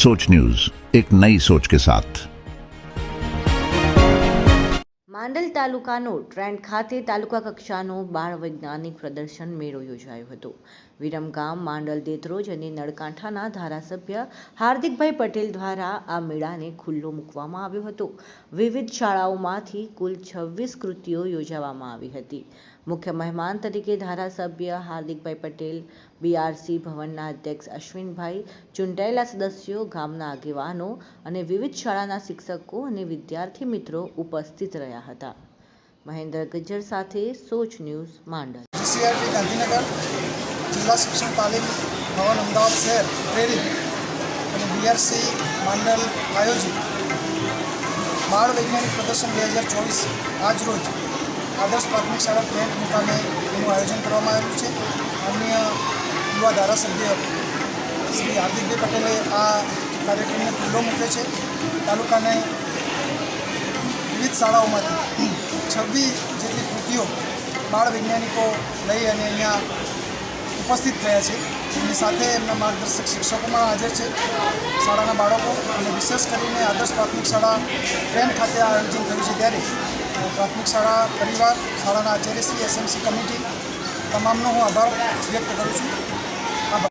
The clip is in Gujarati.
सोच न्यूज एक नई सोच के साथ માંડલ તાલુકાનો ટ્રેન્ડ ખાતે તાલુકા કક્ષાનો બાળ વૈજ્ઞાનિક પ્રદર્શન મેળો યોજાયો હતો વિરમગામ માંડલ દેત્રોજ અને નળકાંઠાના ધારાસભ્ય હાર્દિકભાઈ પટેલ દ્વારા આ મેળાને ખુલ્લો મૂકવામાં આવ્યો હતો વિવિધ શાળાઓમાંથી કુલ છવ્વીસ કૃતિઓ યોજવામાં આવી હતી મુખ્ય મહેમાન તરીકે ધારાસભ્ય હાર્દિકભાઈ પટેલ બીઆરસી ભવનના અધ્યક્ષ અશ્વિનભાઈ, ચૂંટાયેલા સદસ્યો, ગામના આગેવાનો અને વિવિધ શાળાના શિક્ષકો અને વિદ્યાર્થી મિત્રો ઉપસ્થિત રહ્યા હતા. મહેન્દ્ર ગજ્જર સાથે સોચ ન્યૂઝ માંડલ. જીસીઆરટી ગાંધીનગર જિલ્લા શિક્ષણ તાલીમ ભવન અમદાવાદ શહેર પ્રેરિત અને બીઆરસી માંડલ આયોજિત બાળ વૈજ્ઞાનિક પ્રદર્શન બે હજાર ચોવીસ આજ આદર્શ પ્રાથમિક શાળા પ્લેન્ટ મુકામે એનું આયોજન કરવામાં આવ્યું છે. અન્ય યુવા ધારાસભ્ય શ્રી હાર્દિકભાઈ પટેલે આ કાર્યક્રમને ખુલ્લો મૂકે છે. તાલુકાને વિવિધ શાળાઓમાંથી છવ્વીસ જેટલી કૃતિઓ બાળ વૈજ્ઞાનિકો લઈ અને અહીંયા ઉપસ્થિત થયા છે. એમની સાથે એમના માર્ગદર્શક શિક્ષકો પણ હાજર છે. શાળાના બાળકો અને વિશેષ કરીને આદર્શ પ્રાથમિક શાળા ટ્રેન ખાતે આયોજન થયું છે ત્યારે પ્રાથમિક શાળા પરિવાર શાળાના આચાર્યશ્રી એસએમસી કમિટી તમામનો હું આભાર વ્યક્ત કરું છું.